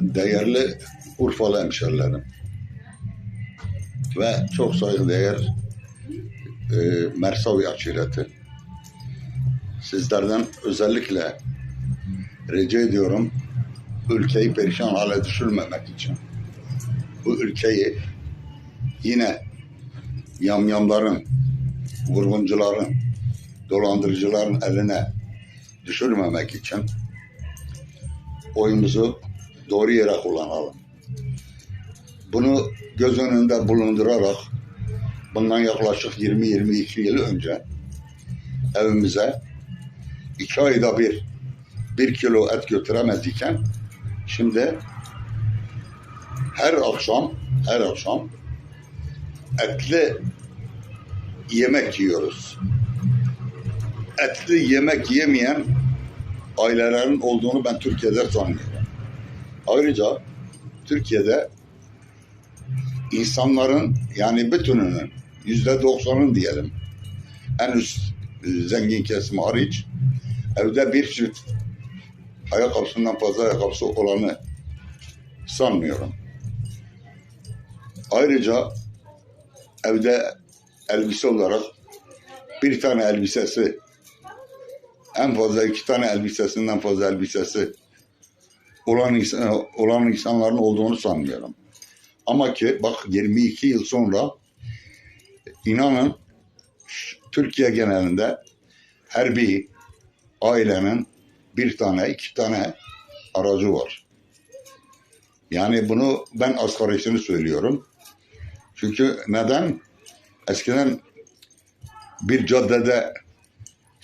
değerli Urfalı hemşerilerim ve çok saygıdeğer e, Mersavi aşireti. Sizlerden özellikle rica ediyorum ülkeyi perişan hale düşürmemek için bu ülkeyi yine yamyamların, vurguncuların, dolandırıcıların eline düşürmemek için oyumuzu doğru yere kullanalım. Bunu göz önünde bulundurarak bundan yaklaşık 20-22 yıl önce evimize iki ayda bir bir kilo et götüremez iken şimdi her akşam her akşam etli yemek yiyoruz. Etli yemek yemeyen ailelerin olduğunu ben Türkiye'de sanmıyorum. Ayrıca Türkiye'de insanların yani bütününün yüzde doksanın diyelim en üst zengin kesimi hariç evde bir çift ayakkabısından fazla ayakkabısı olanı sanmıyorum. Ayrıca evde elbise olarak bir tane elbisesi en fazla iki tane elbisesinden fazla elbisesi olan, insan, olan insanların olduğunu sanmıyorum. Ama ki bak 22 yıl sonra inanın Türkiye genelinde her bir ailenin bir tane iki tane aracı var. Yani bunu ben asgarisini söylüyorum. Çünkü neden? Eskiden bir caddede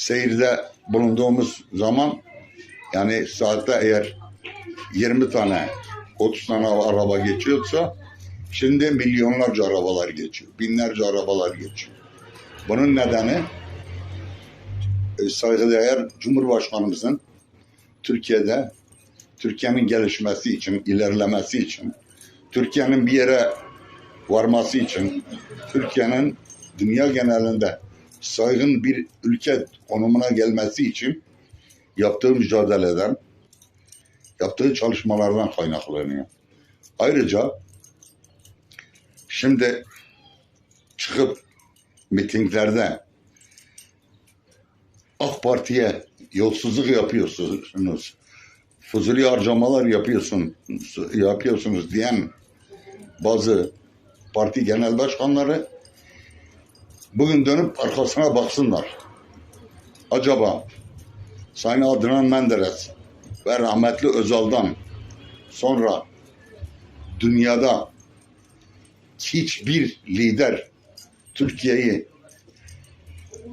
seyirde bulunduğumuz zaman yani saatte eğer 20 tane 30 tane araba geçiyorsa şimdi milyonlarca arabalar geçiyor. Binlerce arabalar geçiyor. Bunun nedeni e, saygıdeğer Cumhurbaşkanımızın Türkiye'de Türkiye'nin gelişmesi için, ilerlemesi için, Türkiye'nin bir yere varması için, Türkiye'nin dünya genelinde saygın bir ülke konumuna gelmesi için yaptığı mücadeleden, yaptığı çalışmalardan kaynaklanıyor. Ayrıca şimdi çıkıp mitinglerde AK Parti'ye yolsuzluk yapıyorsunuz, fuzuli harcamalar yapıyorsun, yapıyorsunuz diyen bazı parti genel başkanları bugün dönüp arkasına baksınlar. Acaba Sayın Adnan Menderes ve rahmetli Özal'dan sonra dünyada hiçbir lider Türkiye'yi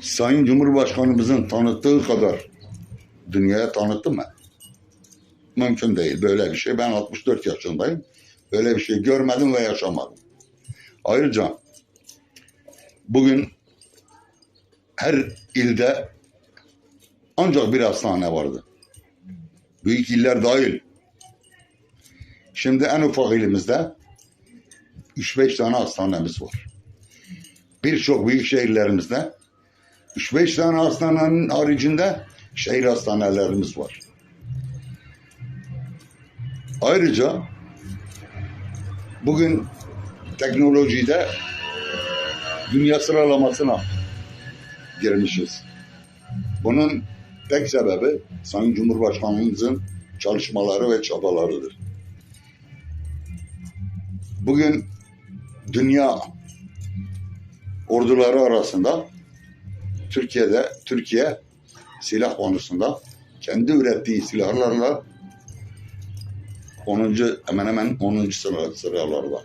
Sayın Cumhurbaşkanımızın tanıttığı kadar dünyaya tanıttı mı? Mümkün değil böyle bir şey. Ben 64 yaşındayım. Böyle bir şey görmedim ve yaşamadım. Ayrıca bugün her ilde ancak bir hastane vardı. Büyük iller dahil. Şimdi en ufak ilimizde 3-5 tane hastanemiz var. Birçok büyük şehirlerimizde 3-5 tane hastanenin haricinde şehir hastanelerimiz var. Ayrıca bugün teknolojide dünya sıralamasına girmişiz. Bunun tek sebebi Sayın Cumhurbaşkanımızın çalışmaları ve çabalarıdır. Bugün dünya orduları arasında Türkiye'de Türkiye silah konusunda kendi ürettiği silahlarla 10. hemen hemen 10. sıra, sıralarda.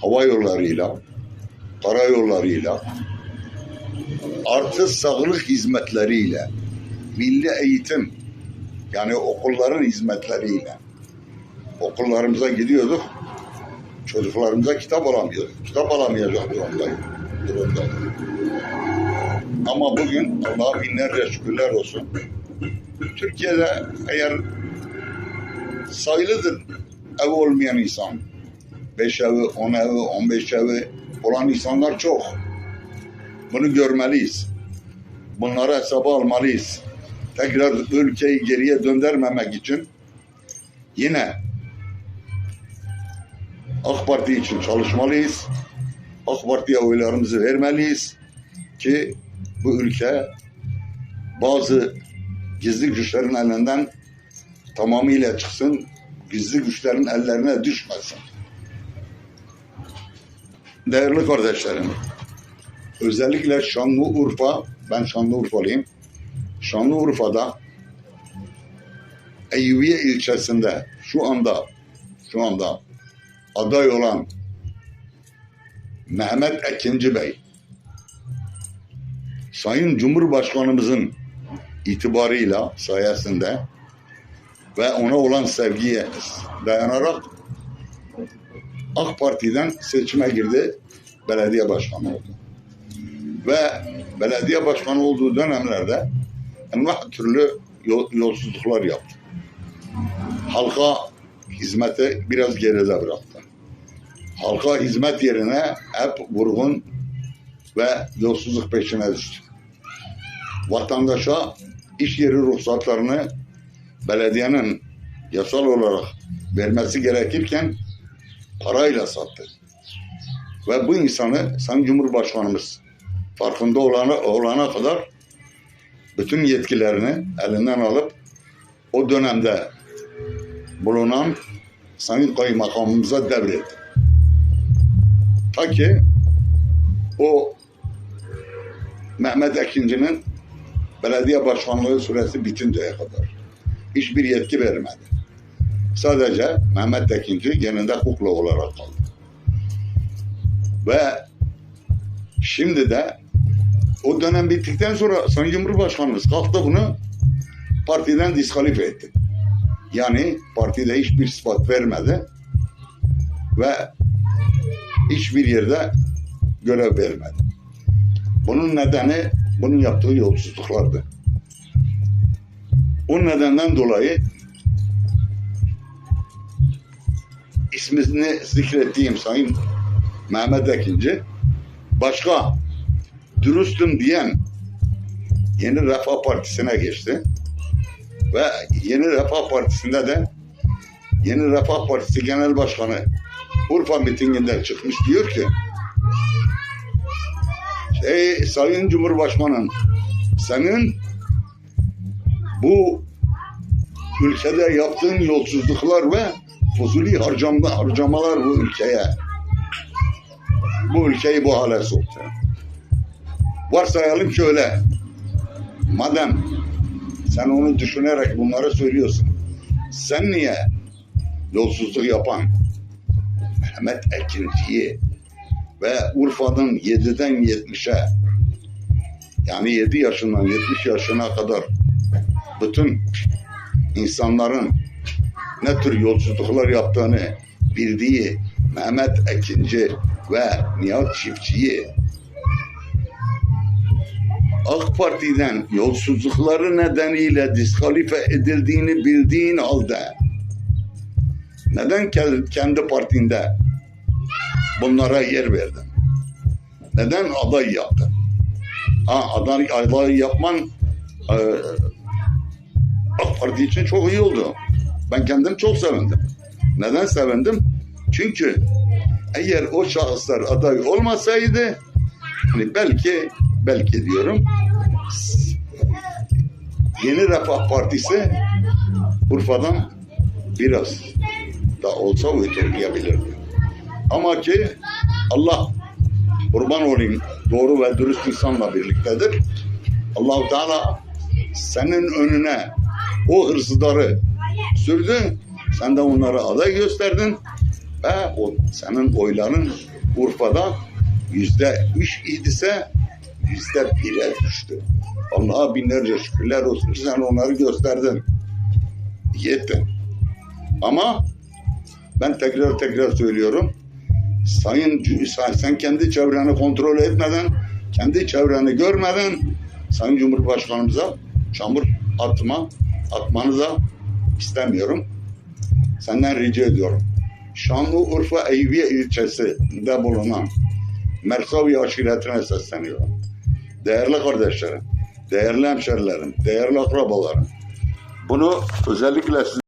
Hava yollarıyla, karayollarıyla, artı sağlık hizmetleriyle, milli eğitim, yani okulların hizmetleriyle okullarımıza gidiyorduk, çocuklarımıza kitap alamıyorduk. Kitap alamayacak durumdayım. durumdayım. Ama bugün Allah'a binlerce şükürler olsun. Türkiye'de eğer sayılıdır ev olmayan insan. Beş evi, on evi, on beş evi olan insanlar çok. Bunu görmeliyiz. Bunları hesaba almalıyız. Tekrar ülkeyi geriye döndürmemek için yine AK Parti için çalışmalıyız. AK Parti'ye oylarımızı vermeliyiz ki bu ülke bazı gizli güçlerin elinden tamamıyla çıksın, gizli güçlerin ellerine düşmesin. Değerli kardeşlerim, özellikle Şanlıurfa, ben Şanlıurfalıyım. Şanlıurfa'da Eyyubiye ilçesinde şu anda şu anda aday olan Mehmet Ekinci Bey Sayın Cumhurbaşkanımızın itibarıyla sayesinde ve ona olan sevgiye dayanarak AK Parti'den seçime girdi. Belediye başkanı oldu. Ve belediye başkanı olduğu dönemlerde envah türlü yol- yolsuzluklar yaptı. Halka hizmeti biraz geride bıraktı. Halka hizmet yerine hep vurgun ve yolsuzluk peşine düştü. Vatandaşa iş yeri ruhsatlarını belediyenin yasal olarak vermesi gerekirken parayla sattı. Ve bu insanı Sayın Cumhurbaşkanımız farkında olana, olana kadar bütün yetkilerini elinden alıp o dönemde bulunan Sayın Kaymakamımıza devretti. Ta ki o Mehmet Ekinci'nin belediye başkanlığı süresi bitinceye kadar hiçbir yetki vermedi. Sadece Mehmet Ekinci yanında kukla olarak kaldı. Ve şimdi de o dönem bittikten sonra Sayın Cumhurbaşkanımız kalktı bunu partiden diskalifiye etti. Yani partide hiçbir ispat vermedi ve hiçbir yerde görev vermedi. Bunun nedeni bunun yaptığı yolsuzluklardı. O nedenden dolayı ismini zikrettiğim Sayın Mehmet Ekinci başka dürüstüm diyen Yeni Refah Partisi'ne geçti. Ve Yeni Refah Partisi'nde de Yeni Refah Partisi Genel Başkanı Urfa mitinginde çıkmış diyor ki Ey Sayın Cumhurbaşkanım senin bu ülkede yaptığın yolsuzluklar ve fuzuli harcama, harcamalar bu ülkeye bu ülkeyi bu hale soktu. Varsayalım ki öyle. Madem sen onu düşünerek bunları söylüyorsun. Sen niye yolsuzluk yapan Mehmet Ekinci'yi ve Urfa'nın 7'den 70'e yani 7 yaşından 70 yaşına kadar bütün insanların ne tür yolsuzluklar yaptığını bildiği Mehmet Ekinci ve Nihat Çiftçi'yi AK Parti'den yolsuzlukları nedeniyle diskalife edildiğini bildiğin halde neden ke- kendi partinde bunlara yer verdin? Neden aday yaptın? Ha, aday, aday yapman e, AK Parti için çok iyi oldu. Ben kendim çok sevindim. Neden sevindim? Çünkü eğer o şahıslar aday olmasaydı hani belki belki diyorum Yeni Refah Partisi Urfa'dan biraz da olsa ötürleyebilirdi. Ama ki Allah kurban olayım doğru ve dürüst insanla birliktedir. Allahu Teala senin önüne o hırsızları sürdü. Sen de onlara aday gösterdin ve o senin oyların Urfa'da yüzde üç idiyse yüzde bire düştü. Allah'a binlerce şükürler olsun ki sen onları gösterdin. Yettin. Ama ben tekrar tekrar söylüyorum. Sayın sen, kendi çevreni kontrol etmeden, kendi çevreni görmeden Sayın Cumhurbaşkanımıza çamur atma, atmanı da istemiyorum. Senden rica ediyorum. Şanlıurfa Eyüpiye ilçesinde bulunan Mersavi aşiretine sesleniyorum. Değerli kardeşlerim, değerli hemşerilerim, değerli akrabalarım. Bunu özellikle